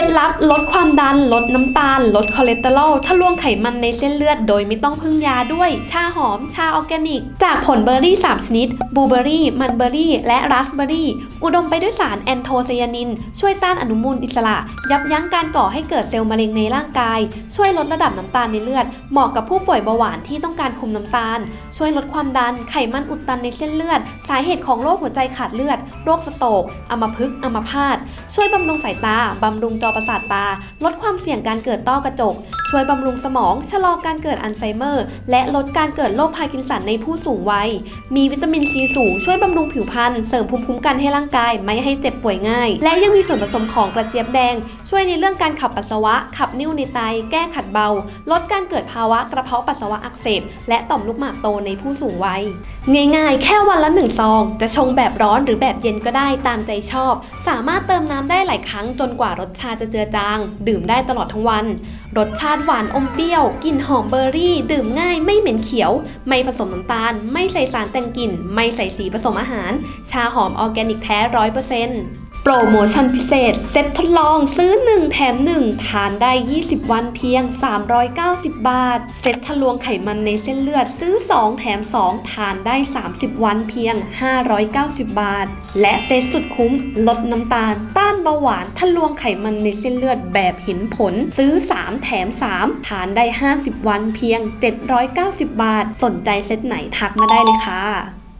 ล็ดลับลดความดัน ลดน้ำตาล ลดคอเลสเตอรอลทะลวงไขมันในเส้นเลือดโดยไม่ต้องพึ่งยาด้วย ชาหอม ชาออร์แกนิก จากผลเบอร์รี่ 3 ชนิดบลูเบอร์รี่ มันเบอร์รี่ และราสเบอร์รี่ อุดมไปด้วยสารแอนโทไซยานิน ช่วยต้านอนุมูลอิสระ ยับยั้งการก่อให้เกิดเซลล์มะเร็งในร่างกาย ช่วยลดระดับน้ำตาลในเลือด เหมาะกับผู้ป่วยเบาหวานที่ต้องการคุมน้ำตาล ช่วยลดความดัน ไขมันอุดตันในเส้นเลือด สาเหตุของโรคหัวใจขาดเลือด โรคสโตรกอัมพฤกษ์อัมพาต ช่วยบำรุงสายตาบำรุงจอประสาทตา ลดความเสี่ยงการเกิดต้อกระจก ช่วยบำรุงสมอง ชะลอการเกิดอัลไซเมอร์ และลดการเกิดโรคพาร์กินสันในผู้สูงวัย มีวิตามินซีสูงช่วยบำรุงผิวพรรณ เสริมภูมิคุ้มกันให้ร่างกาย ไม่ให้เจ็บป่วยง่าย และยังมีส่วนผสมของกระเจี๊ยบแดง ช่วยในเรื่องการขับปัสสาวะ ขับนิ่วในไต แก้ขัดเบา ลดการเกิดภาวะกระเพาะปัสสาวะอักเสบ และต่อมลูกหมากโตในผู้สูงวัย ง่ายๆ แค่วันละหนึ่งซอง จะชงแบบร้อนหรือแบบเย็นก็ได้ตามใจชอบ สามารถเติมน้ำได้หลายครั้งจนกว่ารสชาจะเจือจาง ดื่มได้ตลอดทั้งวันรสชาติหวานอมเปรี้ยว กลิ่นหอมเบอร์รี่ ดื่มง่ายไม่เหม็นเขียว ไม่ผสมน้ำตาล ไม่ใส่สารแต่งกลิ่น ไม่ใส่สีผสมอาหาร ชาหอมออร์แกนิกแท้ร้อยเปอร์เซ็นต์ โปรโมชั่นพิเศษ เซ็ตทดลองซื้อ 1 แถม 1 ทานได้ 20 วันเพียง 390 บาท เซ็ตทะลวงไขมันในเส้นเลือดซื้อ 2 แถม 2 ทานได้ 30 วันเพียง 590 บาท และเซ็ตสุดคุ้ม ลดน้ำตาล ต้านเบาหวานทะลวงไขมันในเส้นเลือดแบบเห็นผล ซื้อ 3 แถม 3 ทานได้ 50 วันเพียง 790 บาท สนใจเซ็ตไหนทักมาได้เลยค่ะ